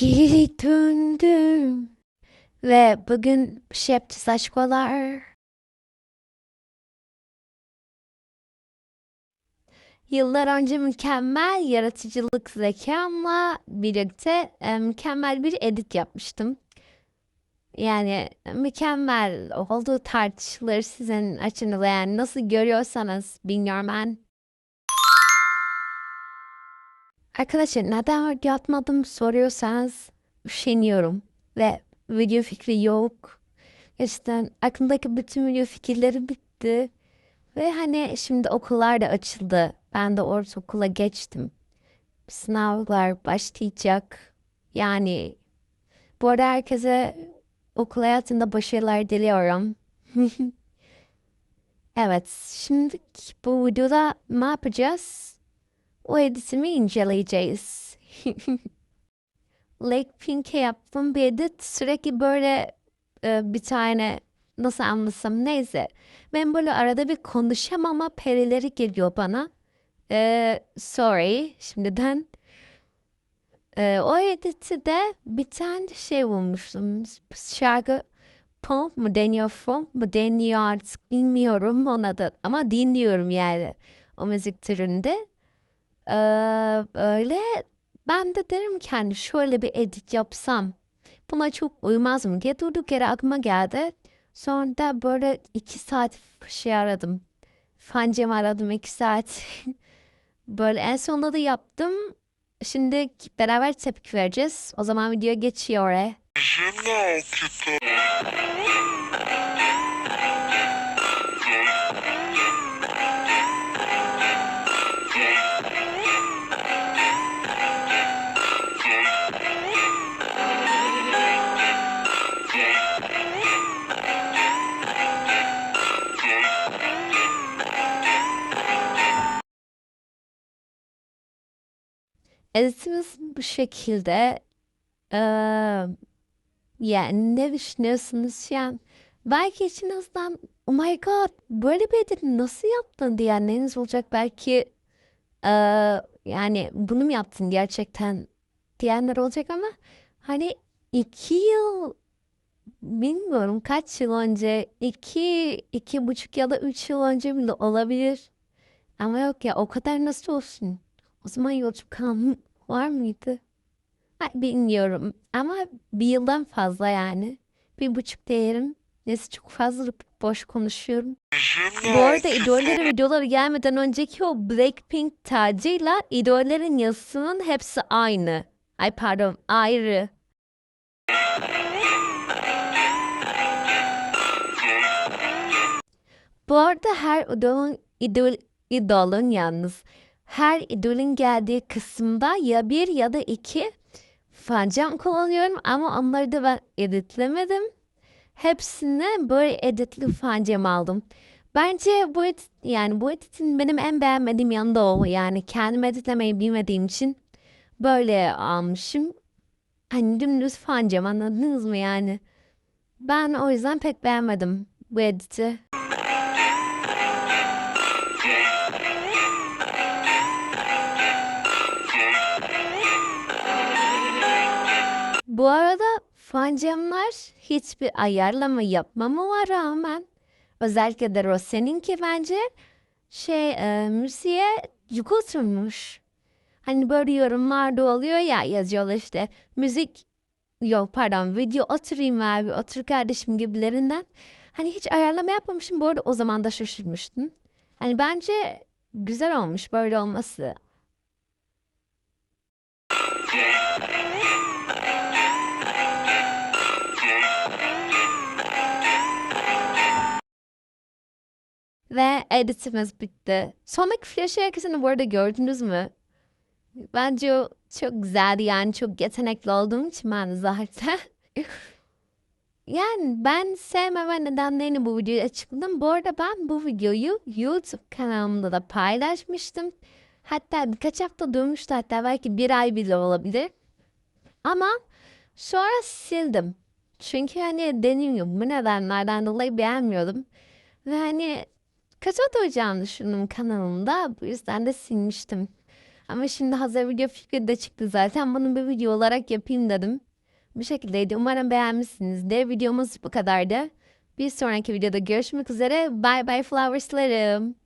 Geri döndüm. Ve bugün yapacağız aşkolar. Yıllar önce mükemmel yaratıcılık zekamla birlikte e, mükemmel bir edit yapmıştım. Yani mükemmel olduğu tartışılır sizin açınızda yani nasıl görüyorsanız bilmiyorum ben. Arkadaşlar neden video atmadım soruyorsanız üşeniyorum ve video fikri yok. Gerçekten aklımdaki bütün video fikirleri bitti. Ve hani şimdi okullar da açıldı. Ben de ortaokula geçtim. Sınavlar başlayacak. Yani bu arada herkese okul hayatında başarılar diliyorum. Evet, şimdi bu videoda ne yapacağız? O editimi inceleyeceğiz. Blackpink'e yaptığım bir edit sürekli böyle e, bir tane nasıl anlatsam neyse. Ben böyle arada bir konuşamama perileri geliyor bana. E, sorry şimdiden. E, o editi de bir tane şey bulmuştum. Şarkı pop mu deniyor, funk mu deniyor artık bilmiyorum ona da. Ama dinliyorum yani o müzik türünde. Ee, öyle ben de derim ki hani şöyle bir edit yapsam buna çok uymaz mı diye durduk yere aklıma geldi. Sonra da böyle iki saat şey aradım. Fancam aradım iki saat. böyle en sonunda da yaptım. Şimdi beraber tepki vereceğiz. O zaman video geçiyor oraya. Editimiz bu şekilde. Ee, yani ne düşünüyorsunuz an? Belki içinizden oh my god böyle bir edit nasıl yaptın diyenleriniz olacak. Belki ee, yani bunu mu yaptın gerçekten diyenler olacak ama hani iki yıl bilmiyorum kaç yıl önce iki, iki buçuk ya da üç yıl önce bile olabilir. Ama yok ya o kadar nasıl olsun? O zaman yolcu kanun var mıydı? Ay, bilmiyorum ama bir yıldan fazla yani. Bir buçuk diyelim. Neyse çok fazla boş konuşuyorum. Bu arada idollerin videoları gelmeden önceki o Blackpink tacıyla idollerin yazısının hepsi aynı. Ay pardon ayrı. Bu arada her idolun, idol, idolun yalnız her idolün geldiği kısımda ya bir ya da iki fancam kullanıyorum ama onları da ben editlemedim. Hepsine böyle editli fancam aldım. Bence bu edit, yani bu editin benim en beğenmediğim yanı da o. Yani kendim editlemeyi bilmediğim için böyle almışım. Hani dümdüz fancam anladınız mı yani? Ben o yüzden pek beğenmedim bu editi. Bu arada fancamlar hiçbir ayarlama yapmama rağmen özellikle de Rose'ninki bence şey e, müziğe yük oturmuş. Hani böyle yorumlarda oluyor ya yazıyorlar işte müzik yok pardon video oturayım abi otur kardeşim gibilerinden. Hani hiç ayarlama yapmamışım bu arada o zaman da şaşırmıştım. Hani bence güzel olmuş böyle olması. Ve editimiz bitti. Sonraki flash herkesini bu arada gördünüz mü? Bence o çok güzeldi yani çok yetenekli olduğum için ben zaten. yani ben sevmeme nedenlerini bu videoya açıkladım. Bu arada ben bu videoyu YouTube kanalımda da paylaşmıştım. Hatta birkaç hafta durmuştu hatta belki bir ay bile olabilir. Ama sonra sildim. Çünkü hani dediğim gibi bu nedenlerden dolayı beğenmiyordum. Ve hani kötü olacağını düşündüm kanalımda. Bu yüzden de silmiştim. Ama şimdi hazır video fikri de çıktı zaten. Bunu bir video olarak yapayım dedim. Bu şekildeydi. Umarım beğenmişsinizdir. Videomuz bu kadardı. Bir sonraki videoda görüşmek üzere. Bye bye flowerslarım.